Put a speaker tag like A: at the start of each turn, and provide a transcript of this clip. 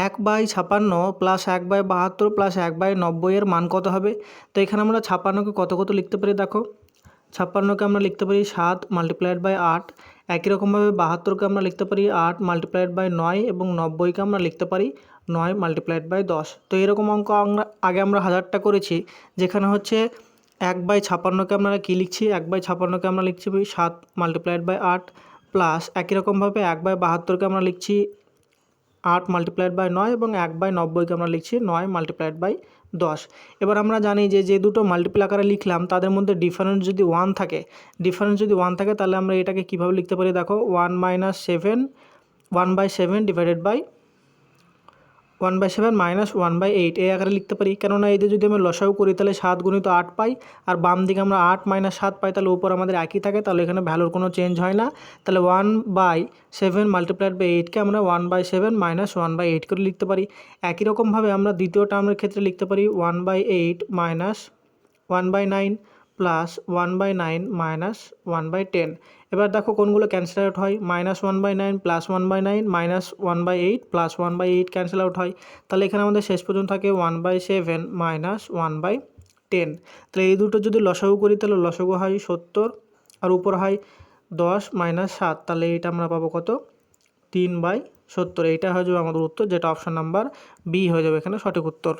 A: এক বাই ছাপান্ন প্লাস এক বাই বাহাত্তর প্লাস এক বাই নব্বই এর মান কত হবে? তো এখানে আমরা ছাপান্নকে কত কত লিখতে পারি দেখো। ছাপ্পান্নকে আমরা লিখতে পারি সাত মাল্টিপ্লাইড বাই আট। একই রকমভাবে বাহাত্তরকে আমরা লিখতে পারি আট মাল্টিপ্লাইড বাই নয় এবং নব্বইকে আমরা লিখতে পারি নয় মাল্টিপ্লাইড বাই দশ। তো এরকম অঙ্ক আমরা আগে আমরা হাজারটা করেছি, যেখানে হচ্ছে এক বাই ছাপান্নকে আমরা কী লিখছি? এক বাই ছাপান্নকে আমরা লিখছি সাত মাল্টিপ্লাইড বাই আট প্লাস একই রকমভাবে এক বাই বাহাত্তরকে আমরা লিখছি আট মাল্টিপ্লাইড বাই নয় এবং এক বাই নব্বইকে আমরা লিখছি নয় মাল্টিপ্লাইড বাই দশ। এবার আমরা জানি যে যে দুটো মাল্টিপ্লাই আকারে লিখলাম, তাদের মধ্যে ডিফারেন্স যদি ওয়ান থাকে ডিফারেন্স যদি ওয়ান থাকে, তাহলে আমরা এটাকে কীভাবে লিখতে পারি? দেখো one minus seven one by seven divided by one by seven minus one by eight এই আকারে লিখতে পারি। কেননা এতে যদি আমি লসাও করি, তাহলে সাত গুণিত আট পাই, আর বাম দিকে আমরা আট মাইনাস সাত পাই, তাহলে উপর আমাদের একই থাকে, তাহলে এখানে ভ্যালুর কোনো চেঞ্জ হয় না। তাহলে one by seven multiplied by এইটকে আমরা one by seven minus one by eight করে লিখতে পারি। একই রকমভাবে আমরা দ্বিতীয় টার্মের ক্ষেত্রে লিখতে পারি one by eight minus one by nine. Plus one by nine minus one by ten এবার দেখো কোনগুলো ক্যান্সেল আউট হয়। Minus one by nine plus one by nine minus one by eight plus one by eight cancel out হয়। তাহলে এখানে আমাদের শেষ পর্যন্ত থাকে one by seven minus one by ten তাহলে এই দুটো যদি লসাগু করি, তাহলে লসাগু হয় সত্তর, আর উপর হয় দশ মাইনাস সাত। তাহলে এটা আমরা পাবো কত? তিন বাই সত্তর। এইটা হয়ে যাবে আমাদের উত্তর, যেটা অপশান নাম্বার বি হয়ে যাবে এখানে সঠিক উত্তর।